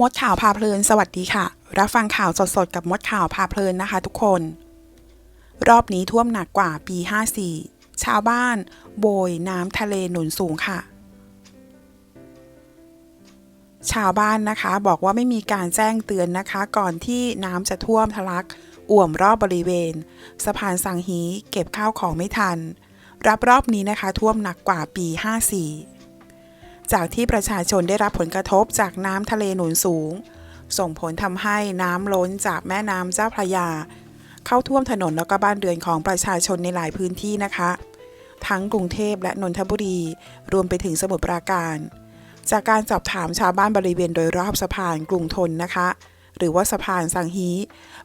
มดข่าวพาเพลินสวัสดีค่ะ รับฟังข่าวสดๆ กับมดข่าวพาเพลินนะคะทุกคน รอบนี้ท่วมหนักกว่าปี 54 ชาวบ้าน โบยน้ำทะเลหนุนสูงค่ะ ชาวบ้านนะคะบอกว่าไม่มีการแจ้งเตือนนะคะ ก่อนที่น้ำจะท่วมทะลัก อ่วมรอบบริเวณ สะพานสังฮีเก็บข้าวของไม่ทัน รับรอบนี้นะคะ ท่วมหนักกว่าปี 54 จากที่ประชาชนได้รับผลกระทบจากน้ำทะเลหนุนสูง ส่งผลทำให้น้ำล้นจากแม่น้ำเจ้าพระยา เข้าท่วมถนนแล้วก็บ้านเรือนของประชาชนในหลายพื้นที่นะคะ ทั้งกรุงเทพและนนทบุรี รวมไปถึงสมุทรปราการ จากการสอบถามชาวบ้านบริเวณโดยรอบสะพานกรุงทนนะคะ หรือว่าสะพานสังฮี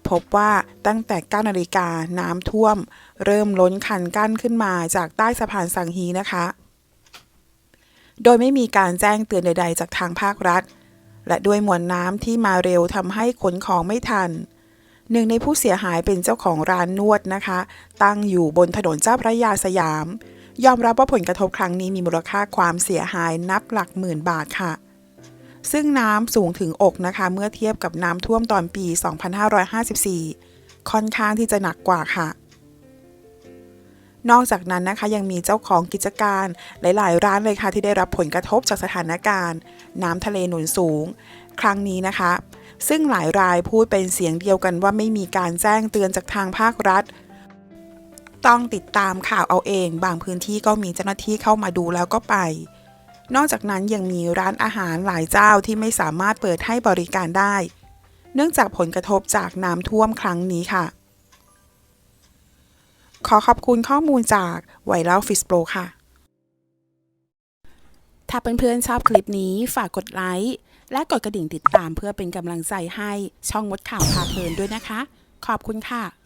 พบว่าตั้งแต่9นาฬิกาน้ำท่วม เริ่มล้นคันกั้นขึ้นมาจากใต้สะพานสังฮีนะคะ โดยไม่มีการแจ้งเตือนใด ๆ จากทางภาครัฐ และด้วยมวลน้ำที่มาเร็วทำให้ขนของไม่ทัน หนึ่งในผู้เสียหายเป็นเจ้าของร้านนวดนะคะ ตั้งอยู่บนถนนเจ้าพระยาสยาม ยอมรับว่าผลกระทบครั้งนี้มีมูลค่าความเสียหายนับหลักหมื่นบาทค่ะ ซึ่งน้ำสูงถึงอกนะคะ เมื่อเทียบกับน้ำท่วมตอนปี 2554 ค่อนข้างที่จะหนักกว่าค่ะ นอกจากนั้นนะคะยังมีเจ้าของกิจการหลาย ๆ ร้านเลยค่ะที่ได้รับผลกระทบจากสถานการณ์ น้ำทะเลหนุนสูง ครั้งนี้นะคะ ซึ่งหลายรายพูดเป็นเสียงเดียวกันว่าไม่มีการแจ้งเตือนจากทางภาครัฐ ต้องติดตามข่าวเอาเอง บางพื้นที่ก็มีเจ้าหน้าที่เข้ามาดูแล้วก็ไป นอกจากนั้นยังมีร้านอาหารหลายเจ้าที่ไม่สามารถเปิดให้บริการได้ เนื่องจากผลกระทบจากน้ำท่วมครั้งนี้ค่ะ ขอขอบคุณข้อมูลจากไวรัลฟิสโปรค่ะ ถ้าเพื่อนๆชอบคลิปนี้ฝากกดไลค์และกดกระดิ่งติดตามเพื่อเป็นกำลังใจให้ช่องมดข่าวพาเพลินด้วยนะคะ ขอบคุณค่ะ